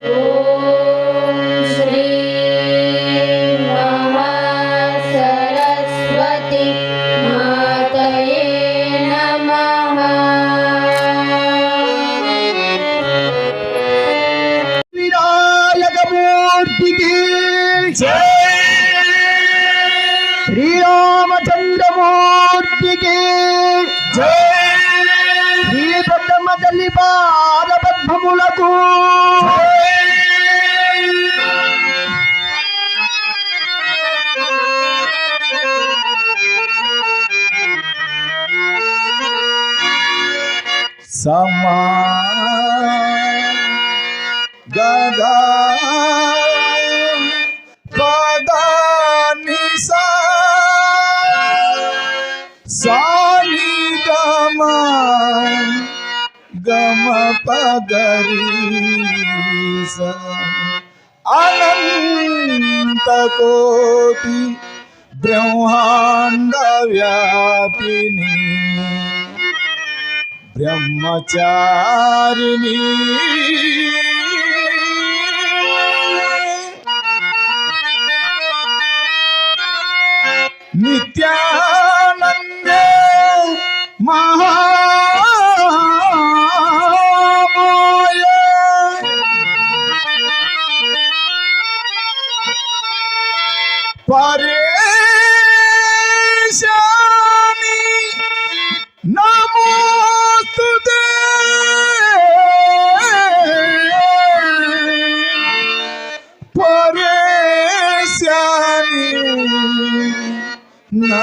Oh. ಸಾಲಿ ಗಮ ಗಮ ಪದರಿ ಸ ಅನಂತ ಕೋಟಿ ಬ್ರಹ್ಮಾಂಡ ವ್ಯಾಪಿನಿ ಬ್ರಹ್ಮಚಾರಿಣಿ ನಿತ್ಯ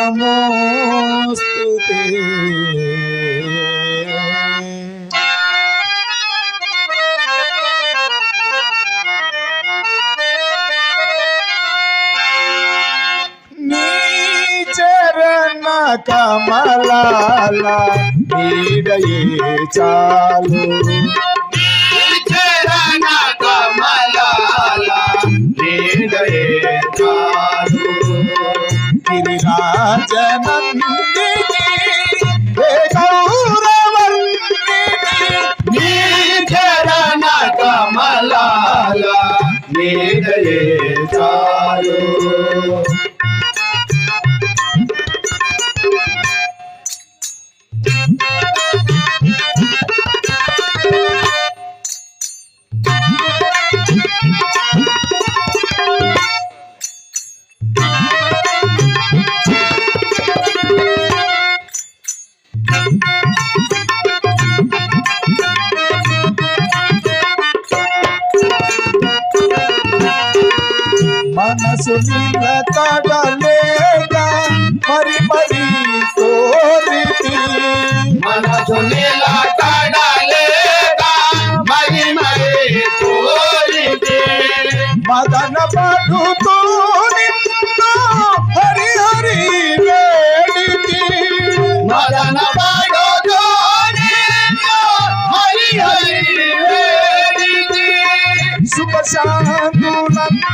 నమోస్తుతే నీ చరణ కమలాల నీడయే చాలు Damn. Ma. మనసు నిలకడలేక మరి మరి కోరితి మనసు నిలకడలేక మరి మరి కోరితే మదన పడుతూ నిన్ను హరి హరి వేడితి మదన పాడోదో నిన్ను హరి హరి వేడితి. సుఖశాంతులందించి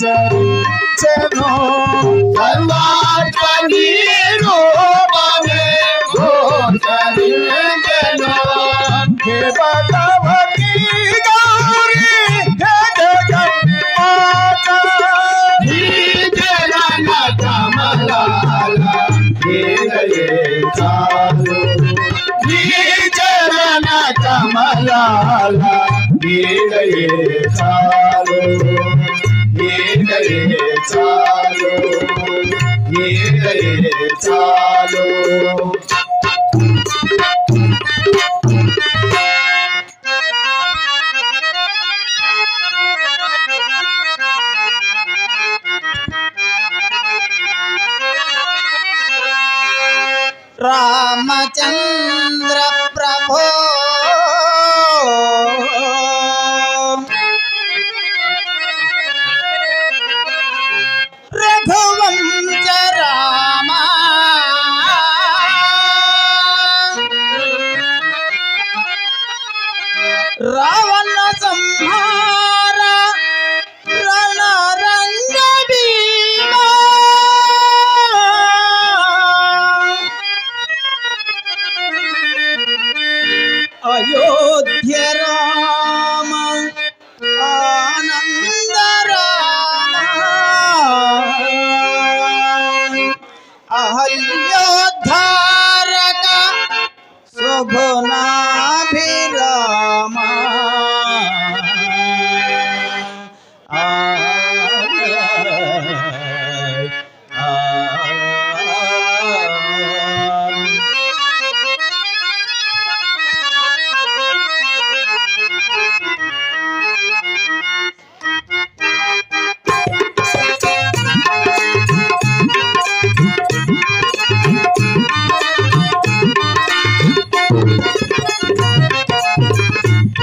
చరించను సర్వాత్మని రూపమే గోచరించను భగవతి నీడయే చాలు నీడయే చాలు నీడయే చాలు.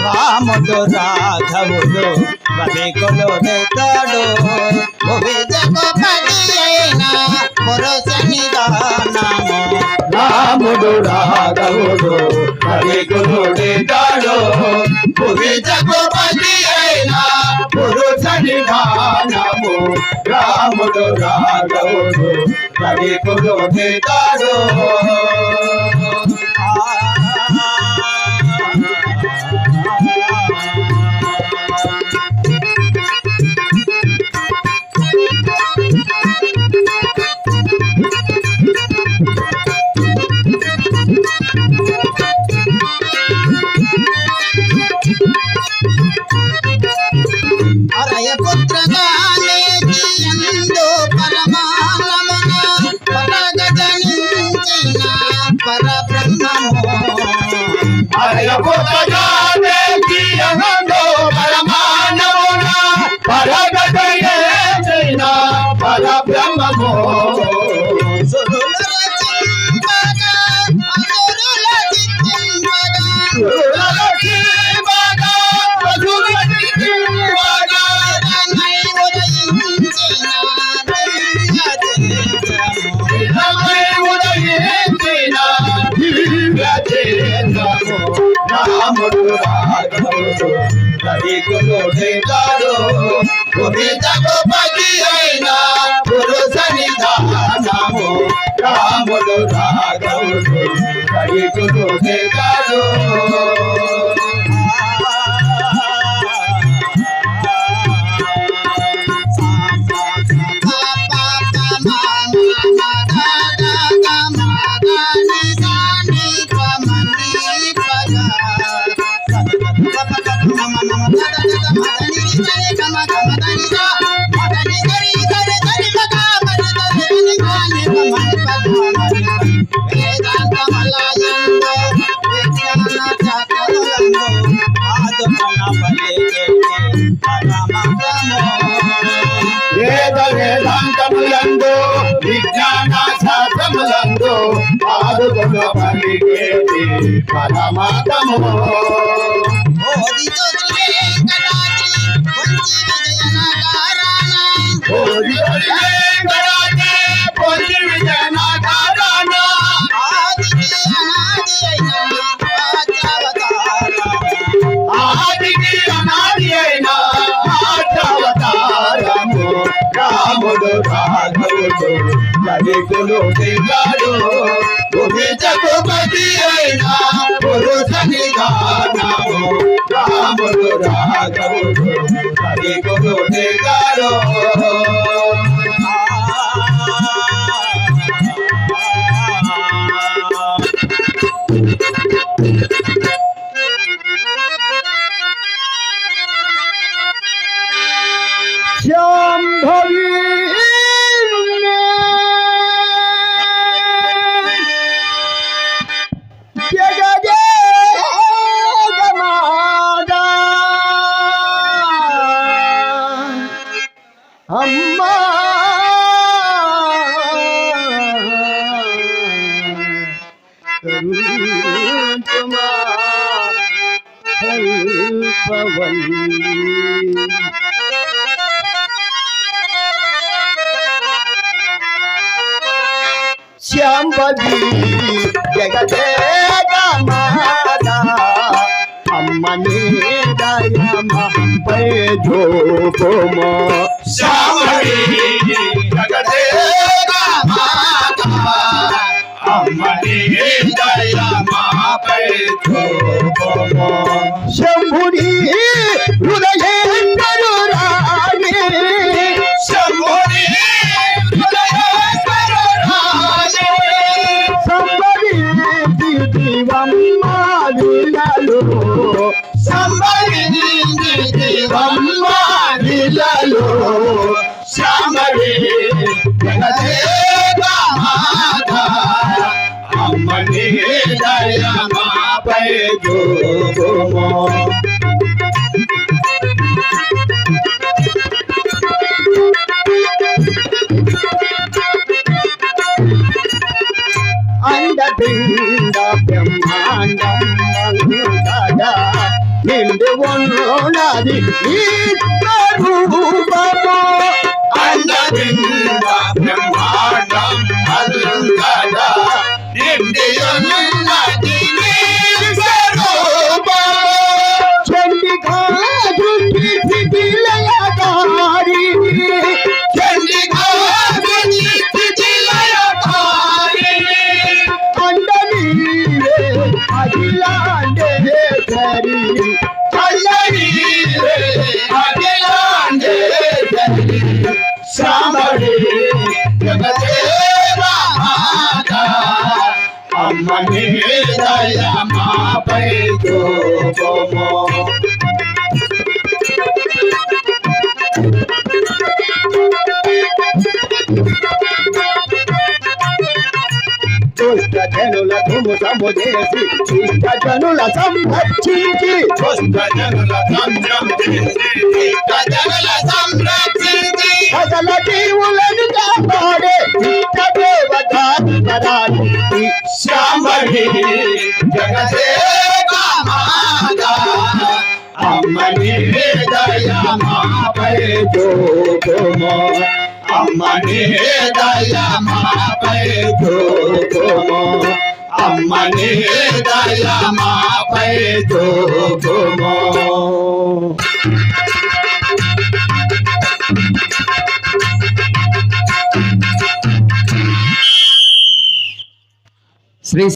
రాముడు రాఘవుడు రవికులు నెతడు భువి జగపతి అయిన పురుష నిదానము రాముడు రాఘవుడు హరిగురుడితాడు భువి జగపతి అయిన పురుష నిధానము రాముడు రాఘవుడు హరిగురుడితాడు అరయ రాముడు రాఘవుడు రవికులుడేతాడు జగపతి అయిన వేద వేదాంతములందు విజ్ఞాన శాస్త్రములందు ఆదుకున్న పలికేటి তো লাগে কোনো বেগারো অভিযোগ পাঠিয়ে না বলো সানি গানা রাম রাঘব লাগে কোনো বেগারো కరుణించుమా కల్పవల్లి శ్యాంబది జగదేగ మాతా అమ్మని దయమపై జోపమో. శంభుని హృదయేందరు రాణి శంభుని హృదయేశ్వర రాజే సంబరి దివమ్మ విలలు ஒன்றோடாது ரூபமோ அல்ல பிரம்மாண்டம் அல்ல జనుల ధుము సముదేశి ఇష్ట జనుల సంరక్షించి దుష్టజనుల సంరక్షించి, దుష్టజనుల సంరక్షించి, సకల జీవులను కాపాడే ఇష్ట దేవతారాణి శ్యామళి జగదేక మాత అమ్మని హృదయమా పైకుమో అమ్మని హృదయమా పైకుమో అమ్మని హృదయమా పైకుమో శ్రీ